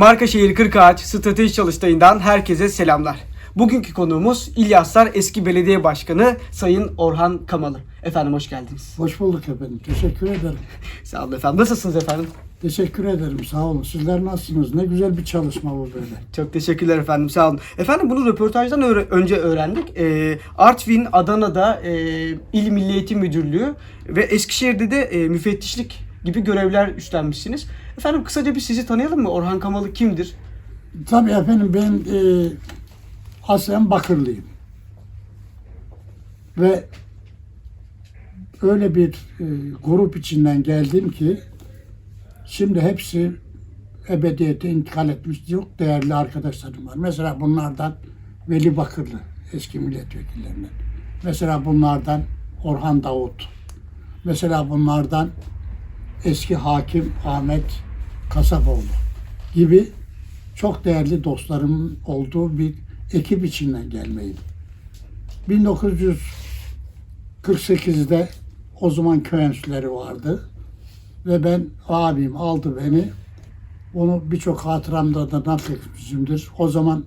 Markaşehir Kırkağaç Strateji Çalıştayı'ndan herkese selamlar. Bugünkü konuğumuz İlyaslar Eski Belediye Başkanı Sayın Orhan Kamalı. Efendim hoş geldiniz. Hoş bulduk efendim. Teşekkür ederim. Sağ olun efendim. Nasılsınız efendim? Teşekkür ederim. Sağ olun. Sizler nasılsınız? Ne güzel bir çalışma bu böyle. Çok teşekkürler efendim. Sağ olun. Efendim bunu röportajdan öğre- önce öğrendik. Ee, Artvin, Adana'da e, İl Milli Eğitim Müdürlüğü ve Eskişehir'de de e, müfettişlik gibi görevler üstlenmişsiniz. Efendim kısaca bir sizi tanıyalım mı? Orhan Kamalı kimdir? Tabii efendim ben e, aslen Bakırlıyım. Ve öyle bir e, grup içinden geldim ki şimdi hepsi ebediyete intikal etmiş çok değerli arkadaşlarım var. Mesela bunlardan Veli Bakırlı eski milletvekillerinden. Mesela bunlardan Orhan Davut. Mesela bunlardan eski hakim Ahmet Kasapoğlu gibi çok değerli dostlarımın olduğu bir ekip içinden gelmeyim. 1948'de o zaman köy vardı ve ben abim aldı beni. Onu birçok hatıramda da nakletmişimdir. O zaman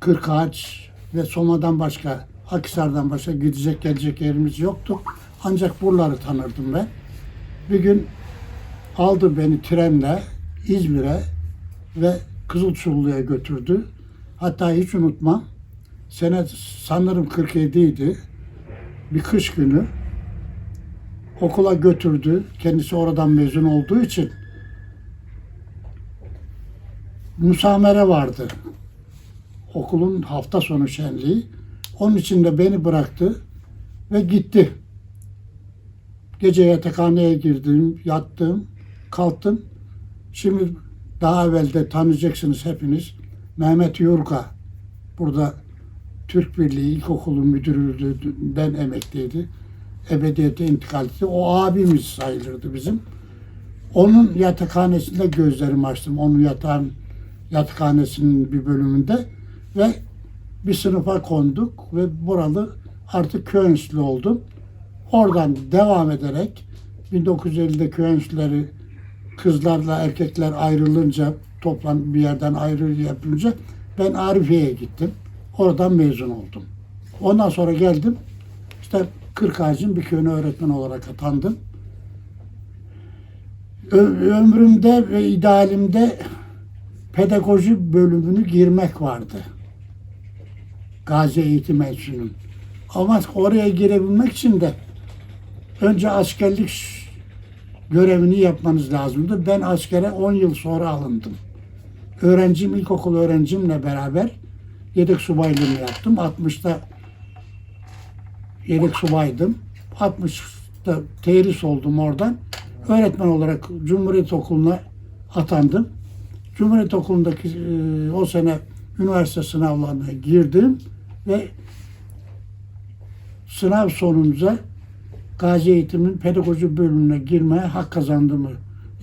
Kırkağaç ve Soma'dan başka, Akhisar'dan başka gidecek gelecek yerimiz yoktu. Ancak buraları tanırdım ben. Bir gün aldı beni trenle İzmir'e ve Kızılçullu'ya götürdü. Hatta hiç unutmam. Sene sanırım 47 idi. Bir kış günü okula götürdü. Kendisi oradan mezun olduğu için musamere vardı. Okulun hafta sonu şenliği. Onun için de beni bıraktı ve gitti. Gece yatakhaneye girdim, yattım, kalktım. Şimdi daha evvel de tanıyacaksınız hepiniz. Mehmet Yurka burada Türk Birliği İlkokulu Müdürlüğü'nden emekliydi. Ebediyete intikal etti. O abimiz sayılırdı bizim. Onun yatakhanesinde gözlerimi açtım. Onun yatağın yatakhanesinin bir bölümünde ve bir sınıfa konduk ve buralı artık köy enstitülü oldum. Oradan devam ederek 1950'de köy enstitüleri kızlarla erkekler ayrılınca toplan bir yerden ayrı yapınca ben Arifiye'ye gittim. Oradan mezun oldum. Ondan sonra geldim. İşte Kırkağaç'ın bir köyüne öğretmen olarak atandım. Ö- ömrümde ve idealimde pedagoji bölümünü girmek vardı. Gazi Eğitim Enstitüsü'nün. Ama oraya girebilmek için de önce askerlik görevini yapmanız lazımdı. Ben askere 10 yıl sonra alındım. Öğrencim, ilkokul öğrencimle beraber yedek subaylığını yaptım. 60'ta yedek subaydım. 60'ta terhis oldum oradan. Öğretmen olarak Cumhuriyet Okulu'na atandım. Cumhuriyet Okulu'ndaki e, o sene üniversite sınavlarına girdim ve sınav sonunuza Gazi Eğitim'in pedagoji bölümüne girmeye hak kazandığımı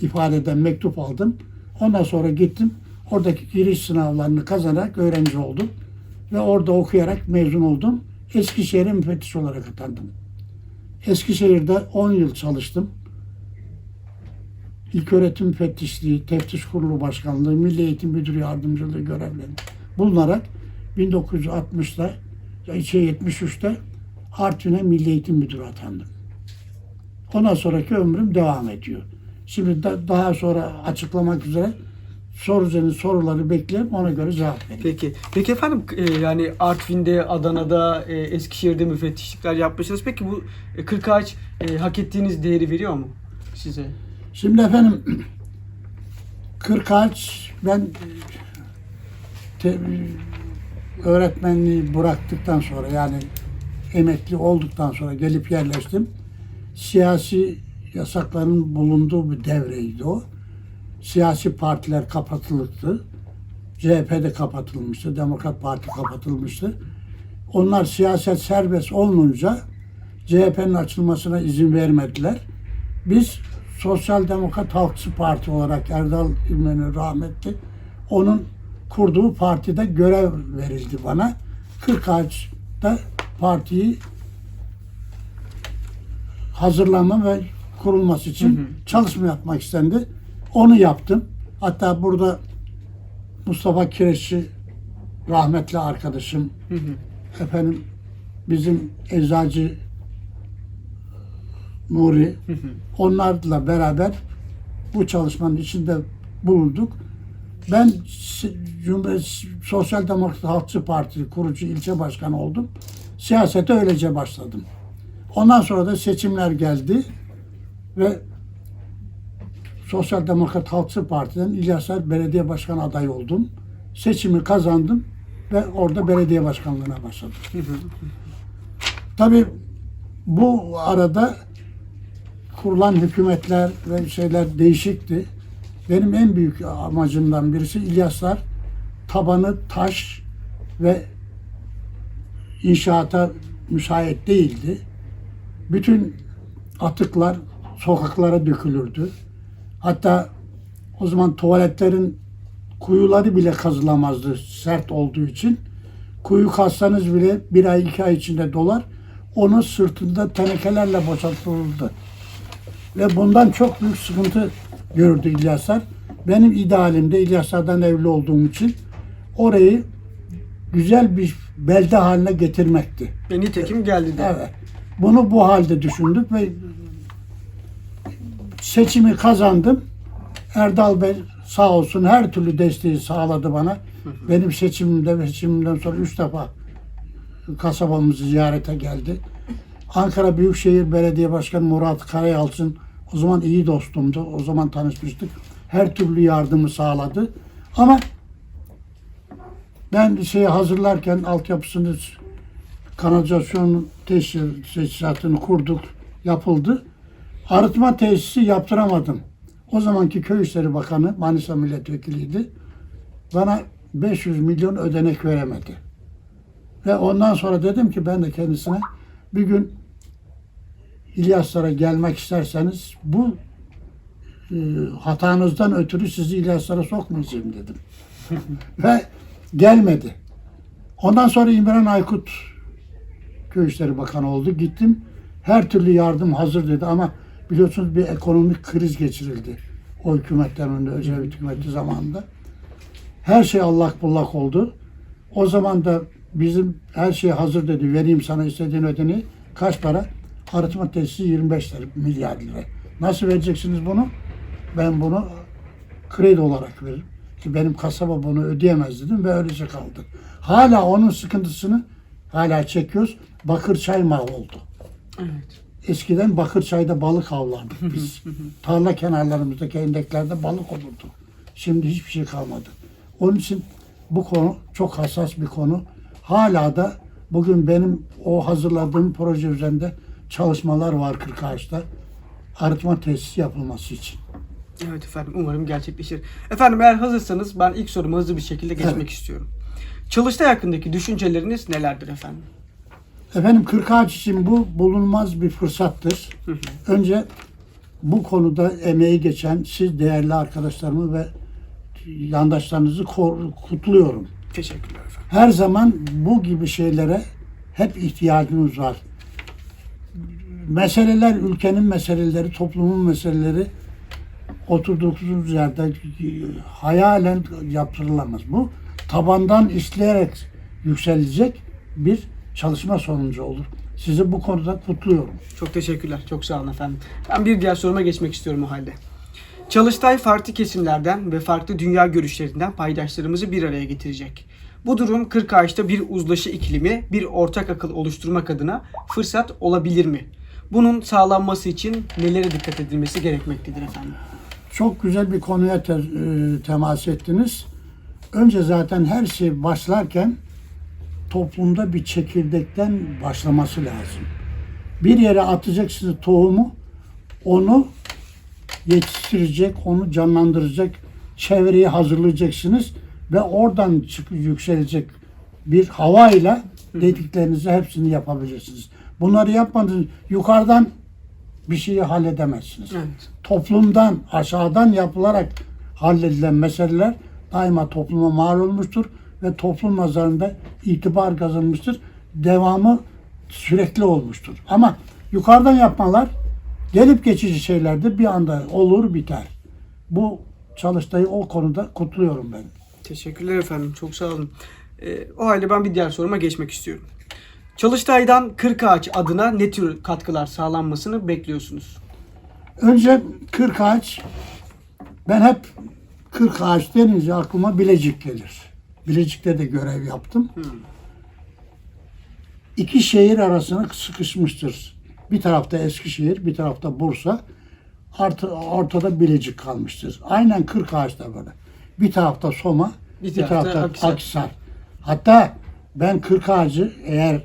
ifade eden mektup aldım. Ondan sonra gittim. Oradaki giriş sınavlarını kazanarak öğrenci oldum. Ve orada okuyarak mezun oldum. Eskişehir'e müfettiş olarak atandım. Eskişehir'de 10 yıl çalıştım. İlköğretim müfettişliği, teftiş kurulu başkanlığı, Milli Eğitim Müdürü yardımcılığı görevlerini bulunarak 1960'da, ya şey 73'te Artvin'e Milli Eğitim Müdürü atandım. Ondan sonraki ömrüm devam ediyor. Şimdi da, daha sonra açıklamak üzere soracağınız soruları bekleyip ona göre cevap vereyim. Peki. Peki efendim e, yani Artvin'de, Adana'da, e, Eskişehir'de müfettişlikler yapmışsınız. Peki bu e, Kırkağaç e, hak ettiğiniz değeri veriyor mu size? Şimdi efendim Kırkağaç ben te- öğretmenliği bıraktıktan sonra yani emekli olduktan sonra gelip yerleştim. Siyasi yasakların bulunduğu bir devreydi o. Siyasi partiler kapatılıktı. CHP'de kapatılmıştı, Demokrat Parti kapatılmıştı. Onlar siyaset serbest olunca CHP'nin açılmasına izin vermediler. Biz Sosyal Demokrat Halkçı Parti olarak Erdal İlmen'i rahmetli onun kurduğu partide görev verildi bana. Kırkağaç'ta partiyi hazırlama ve kurulması için Hı hı. çalışma yapmak istendi. Onu yaptım. Hatta burada Mustafa Kireççi rahmetli arkadaşım. Hı hı. Efendim bizim eczacı Nuri. Hı hı. Onlarla beraber bu çalışmanın içinde bulunduk. Ben Cumhuriyet Sosyal Demokrat Halkçı Parti kurucu ilçe başkanı oldum. Siyasete öylece başladım. Ondan sonra da seçimler geldi ve Sosyal Demokrat Halkçı Parti'den İlyasar Belediye Başkanı adayı oldum. Seçimi kazandım ve orada belediye başkanlığına başladım. Tabii bu arada kurulan hükümetler ve şeyler değişikti. Benim en büyük amacımdan birisi İlyaslar tabanı taş ve inşaata müsait değildi. Bütün atıklar sokaklara dökülürdü. Hatta o zaman tuvaletlerin kuyuları bile kazılamazdı sert olduğu için. Kuyu kazsanız bile bir ay iki ay içinde dolar. Onu sırtında tenekelerle boşaltılırdı. Ve bundan çok büyük sıkıntı gördü İlyaslar. Benim idealimde İlyaslar'dan evli olduğum için orayı güzel bir belde haline getirmekti. Ve nitekim geldi de. Evet. Bunu bu halde düşündük ve seçimi kazandım. Erdal Bey sağ olsun her türlü desteği sağladı bana. Benim seçimimde ve seçimimden sonra üç defa kasabamızı ziyarete geldi. Ankara Büyükşehir Belediye Başkanı Murat Karayalçın o zaman iyi dostumdu. O zaman tanışmıştık. Her türlü yardımı sağladı. Ama ben şeyi hazırlarken altyapısını kanalizasyon tesis- tesisatını kurduk, yapıldı. Arıtma tesisi yaptıramadım. O zamanki Köy İşleri Bakanı Manisa Milletvekiliydi. Bana 500 milyon ödenek veremedi. Ve ondan sonra dedim ki ben de kendisine bir gün İlyaslara gelmek isterseniz bu e, hatanızdan ötürü sizi İlyaslara sokmayacağım dedim. Ve gelmedi. Ondan sonra İmran Aykut Köy İşleri Bakanı oldu. Gittim. Her türlü yardım hazır dedi ama biliyorsunuz bir ekonomik kriz geçirildi. O hükümetten önce, Ecevit hükümeti zamanında. Her şey allak bullak oldu. O zaman da bizim her şey hazır dedi. Vereyim sana istediğin ödeneği. Kaç para? Arıtma tesisi 25 lira, milyar lira. Nasıl vereceksiniz bunu? Ben bunu kredi olarak veririm. Ki benim kasaba bunu ödeyemez dedim ve öylece kaldı. Hala onun sıkıntısını hala çekiyoruz. Bakırçay mahvoldu. Evet. Eskiden Bakırçay'da balık avlardık biz. Tarla kenarlarımızdaki endeklerde balık olurdu. Şimdi hiçbir şey kalmadı. Onun için bu konu çok hassas bir konu. Hala da bugün benim o hazırladığım proje üzerinde çalışmalar var Kırkağaç'ta. Arıtma tesisi yapılması için. Evet efendim umarım gerçekleşir. Efendim eğer hazırsanız ben ilk soruma hızlı bir şekilde geçmek Evet. istiyorum. Çalıştay hakkındaki düşünceleriniz nelerdir efendim? Efendim Kırkağaç için bu bulunmaz bir fırsattır. Önce bu konuda emeği geçen siz değerli arkadaşlarımı ve yandaşlarınızı kutluyorum. Teşekkürler efendim. Her zaman bu gibi şeylere hep ihtiyacımız var. Meseleler, ülkenin meseleleri, toplumun meseleleri oturduğumuz yerde hayalen yaptırılamaz. Bu tabandan işleyerek yükselecek bir çalışma sonucu olur. Sizi bu konuda kutluyorum. Çok teşekkürler. Çok sağ olun efendim. Ben bir diğer soruma geçmek istiyorum o halde. Çalıştay farklı kesimlerden ve farklı dünya görüşlerinden paydaşlarımızı bir araya getirecek. Bu durum Kırkağaç'ta bir uzlaşı iklimi, bir ortak akıl oluşturmak adına fırsat olabilir mi? Bunun sağlanması için nelere dikkat edilmesi gerekmektedir efendim? Çok güzel bir konuya te- e, temas ettiniz. Önce zaten her şey başlarken toplumda bir çekirdekten başlaması lazım. Bir yere atacaksınız tohumu, onu yetiştirecek, onu canlandıracak, çevreyi hazırlayacaksınız ve oradan çıkıp yükselecek bir havayla dediklerinizi hepsini yapabilirsiniz. Bunları yapmadınız, yukarıdan bir şeyi halledemezsiniz Evet. toplumdan aşağıdan yapılarak halledilen meseleler daima topluma mal olmuştur ve toplum nazarında itibar kazanmıştır. Devamı sürekli olmuştur. Ama yukarıdan yapmalar gelip geçici şeylerdir. Bir anda olur biter. Bu çalıştayı o konuda kutluyorum ben. Teşekkürler efendim. Çok sağ olun. Ee, o halde ben bir diğer soruma geçmek istiyorum. Çalıştay'dan 40 ağaç adına ne tür katkılar sağlanmasını bekliyorsunuz? Önce 40 ağaç, ben hep 40 ağaç denince aklıma Bilecik gelir. Bilecik'te de görev yaptım. İki şehir arasına sıkışmıştır. Bir tarafta Eskişehir, bir tarafta Bursa. Artı, ortada Bilecik kalmıştır. Aynen 40 ağaç da böyle. Bir tarafta Soma, Bir bir, tarafta tarafta. Akhisar. Hatta ben 40 ağacı eğer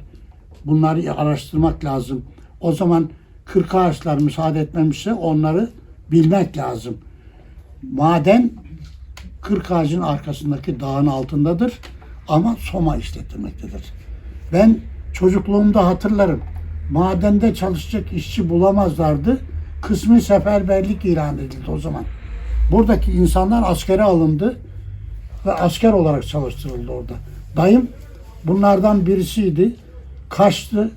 bunları araştırmak lazım. O zaman 40 ağaçlar müsaade etmemişse onları bilmek lazım. Maden 40 ağacın arkasındaki dağın altındadır ama Soma işletilmektedir. Ben çocukluğumda hatırlarım. Madende çalışacak işçi bulamazlardı. Kısmi seferberlik ilan edildi o zaman. Buradaki insanlar askere alındı ve asker olarak çalıştırıldı orada. Dayım bunlardan birisiydi. Kaçtı,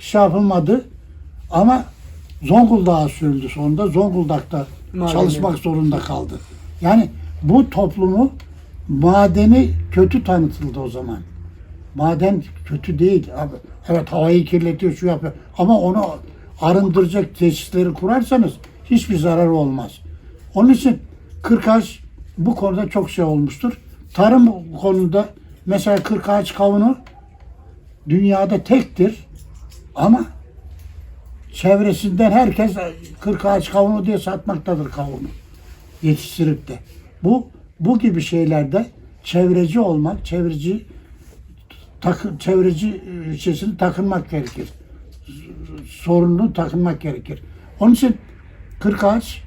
şey yapılmadı ama Zonguldak'a sürüldü sonunda. Zonguldak'ta Madende. çalışmak zorunda kaldı. Yani bu toplumu madeni kötü tanıtıldı o zaman. Maden kötü değil. Abi, Evet havayı kirletiyor, şu yapıyor. Ama onu arındıracak tesisleri kurarsanız hiçbir zararı olmaz. Onun için kırkaç bu konuda çok şey olmuştur. Tarım konuda mesela kırkaç kavunu dünyada tektir ama çevresinden herkes kırkaç kavunu diye satmaktadır kavunu yetiştirip de. Bu bu gibi şeylerde çevreci olmak, çevreci takı, çevreci e, şeysini takınmak gerekir. Sorununu takınmak gerekir. Onun için Kırkağaç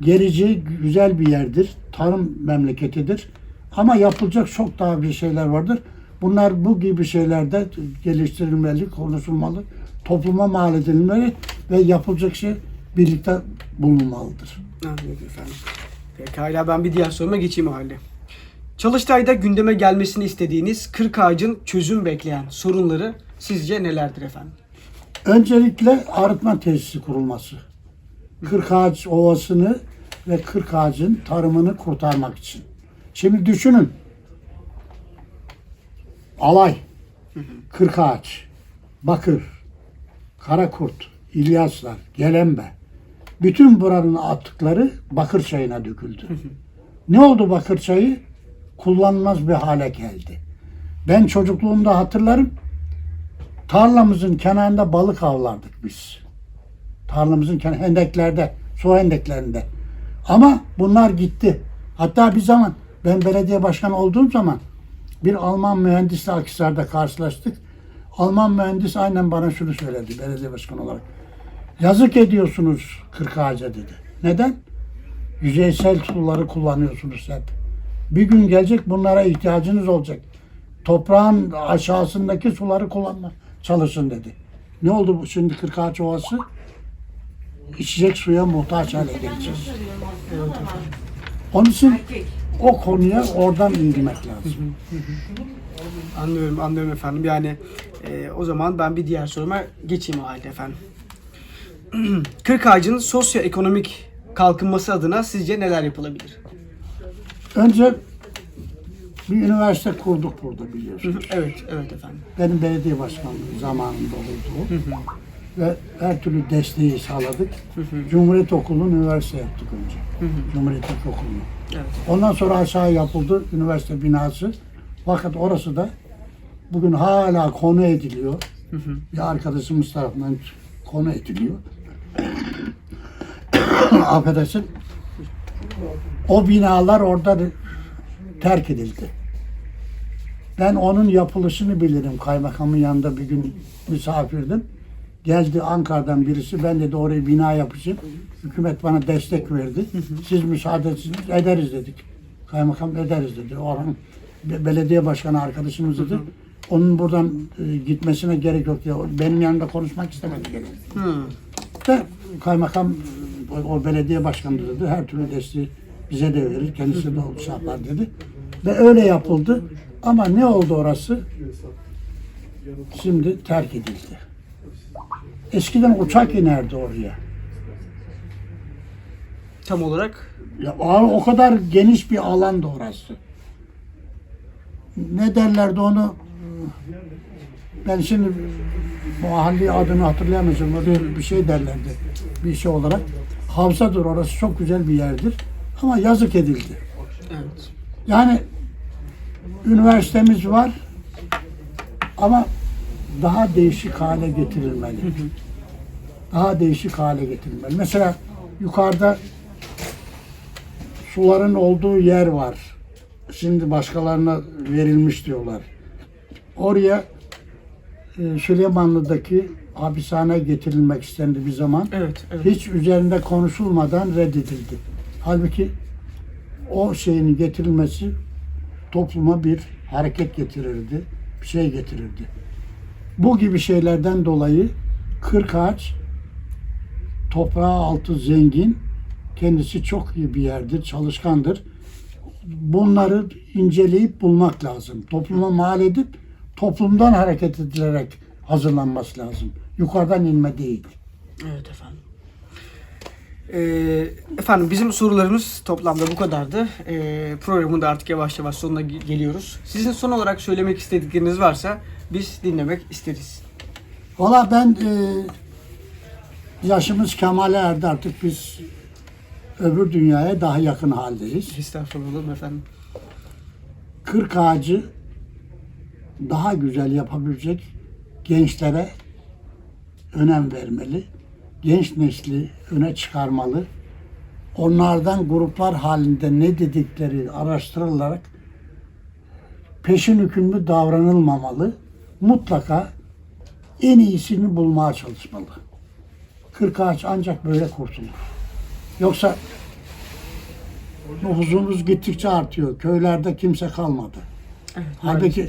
geleceği güzel bir yerdir. Tarım memleketidir. Ama yapılacak çok daha bir şeyler vardır. Bunlar bu gibi şeylerde geliştirilmeli, konuşulmalı, topluma mal edilmeli ve yapılacak şey birlikte bulunmalıdır. Anladım efendim. Pekala ben bir diğer soruma geçeyim o halde. Çalıştay'da gündeme gelmesini istediğiniz 40 ağacın çözüm bekleyen sorunları sizce nelerdir efendim? Öncelikle arıtma tesisi kurulması. Kırkağaç Ovası'nı ve Kırkağaç'ın tarımını kurtarmak için. Şimdi düşünün. Alay, Kırkağaç, Bakır, Karakurt, İlyaslar, Gelembe. Bütün buranın attıkları Bakır çayına döküldü. Ne oldu Bakır çayı? Kullanılmaz bir hale geldi. Ben çocukluğumda hatırlarım. Tarlamızın kenarında balık avlardık biz. Tarlamızın kenar hendeklerde, su hendeklerinde. Ama bunlar gitti. Hatta bir zaman ben belediye başkanı olduğum zaman bir Alman mühendisle Akhisar'da karşılaştık. Alman mühendis aynen bana şunu söyledi belediye başkanı olarak. Yazık ediyorsunuz kırk ağaca dedi. Neden? Yüzeysel suları kullanıyorsunuz hep. Bir gün gelecek bunlara ihtiyacınız olacak. Toprağın aşağısındaki suları kullanma çalışın dedi. Ne oldu bu şimdi Kırkağaç Ovası? İçecek suya muhtaç hale geleceğiz. Onun için o konuya oradan indirmek lazım. Anlıyorum, anlıyorum efendim. Yani e, o zaman ben bir diğer soruma geçeyim o halde efendim. 40 ağacın sosyoekonomik kalkınması adına sizce neler yapılabilir? Önce bir üniversite kurduk burada Hı biliyorsunuz. hı, Evet, evet efendim. Benim belediye başkanlığım zamanında oldu. Ve her türlü desteği sağladık. Cumhuriyet Okulu'nu üniversite yaptık önce. Cumhuriyet Okulu'nu. Evet. Ondan sonra aşağı yapıldı üniversite binası. Fakat orası da bugün hala konu ediliyor. Bir arkadaşımız tarafından konu ediliyor. Affedersin. O binalar orada terk edildi. Ben onun yapılışını bilirim. Kaymakamın yanında bir gün misafirdim. Geldi Ankara'dan birisi. Ben dedi oraya bina yapacağım. Hükümet bana destek verdi. Siz müsaade etsiniz, ederiz dedik. Kaymakam ederiz dedi. O an be- belediye başkanı arkadaşımız dedi. Onun buradan e, gitmesine gerek yok diye. Benim yanımda konuşmak istemedi gene. Hı. De kaymakam o, belediye başkanı dedi. Her türlü desteği bize de verir. Kendisi de o şey dedi. Ve öyle yapıldı. Ama ne oldu orası? Şimdi terk edildi. Eskiden uçak inerdi oraya. tam olarak? Ya o o kadar geniş bir alan da orası. Ne derlerdi onu? Ben şimdi mahalli adını hatırlayamayacağım. Öyle bir şey derlerdi. Bir şey olarak. Havzadır orası çok güzel bir yerdir. Ama yazık edildi. Evet. Yani üniversitemiz var ama daha değişik hale getirilmeli. Daha değişik hale getirilmeli. Mesela yukarıda suların olduğu yer var. Şimdi başkalarına verilmiş diyorlar. Oraya e, Süleymanlı'daki hapishane getirilmek istendi bir zaman Evet, evet. hiç üzerinde konuşulmadan reddedildi. Halbuki o şeyin getirilmesi topluma bir hareket getirirdi, bir şey getirirdi. Bu gibi şeylerden dolayı kırk ağaç toprağı altı zengin, kendisi çok iyi bir yerdir, çalışkandır. Bunları inceleyip bulmak lazım. Topluma mal edip toplumdan hareket edilerek hazırlanması lazım. Yukarıdan inme değil. Evet efendim. Ee, efendim bizim sorularımız toplamda bu kadardı. Ee, programın da artık yavaş yavaş sonuna ge- geliyoruz. Sizin son olarak söylemek istedikleriniz varsa biz dinlemek isteriz. Valla ben e, yaşımız kemale erdi artık biz öbür dünyaya daha yakın haldeyiz. Estağfurullah olur efendim? Kırk ağacı daha güzel yapabilecek gençlere önem vermeli. Genç nesli öne çıkarmalı. Onlardan gruplar halinde ne dedikleri araştırılarak peşin hükümlü davranılmamalı. Mutlaka en iyisini bulmaya çalışmalı. Kırk ağaç ancak böyle kurtulur. Yoksa nüfusumuz gittikçe artıyor. Köylerde kimse kalmadı. Evet, Halbuki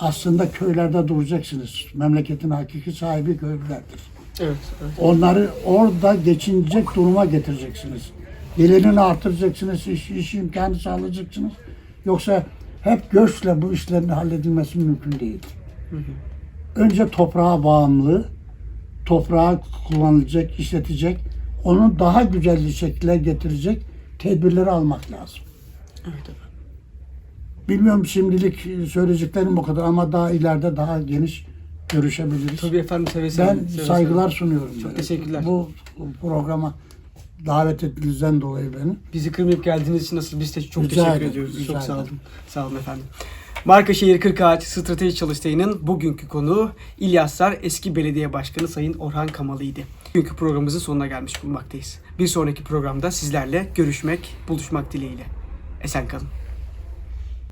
aslında köylerde duracaksınız. Memleketin hakiki sahibi köylülerdir. Evet, evet. Onları orada geçinecek duruma getireceksiniz. Gelirini artıracaksınız, iş, iş imkanı sağlayacaksınız. Yoksa hep göçle bu işlerin halledilmesi mümkün değil. Önce toprağa bağımlı, toprağı kullanılacak, işletecek, onu daha güzel bir şekilde getirecek tedbirleri almak lazım. Evet efendim. Bilmiyorum şimdilik söyleyeceklerim bu kadar ama daha ileride daha geniş görüşebiliriz. Tabii efendim seve seve. Ben seve seve. saygılar sunuyorum. Çok böyle. teşekkürler. Bu programa davet ettiğinizden dolayı beni. Bizi kırmayıp geldiğiniz için nasıl biz de çok Rica teşekkür ederim, ediyoruz. rica çok sağ olun. Sağ olun efendim. Markaşehir Kırkağaç Strateji Çalıştayı'nın bugünkü konuğu İlyaslar eski belediye başkanı Sayın Orhan Kamalı'ydı. Bugünkü programımızın sonuna gelmiş bulunmaktayız. Bir sonraki programda sizlerle görüşmek, buluşmak dileğiyle. Esen kalın.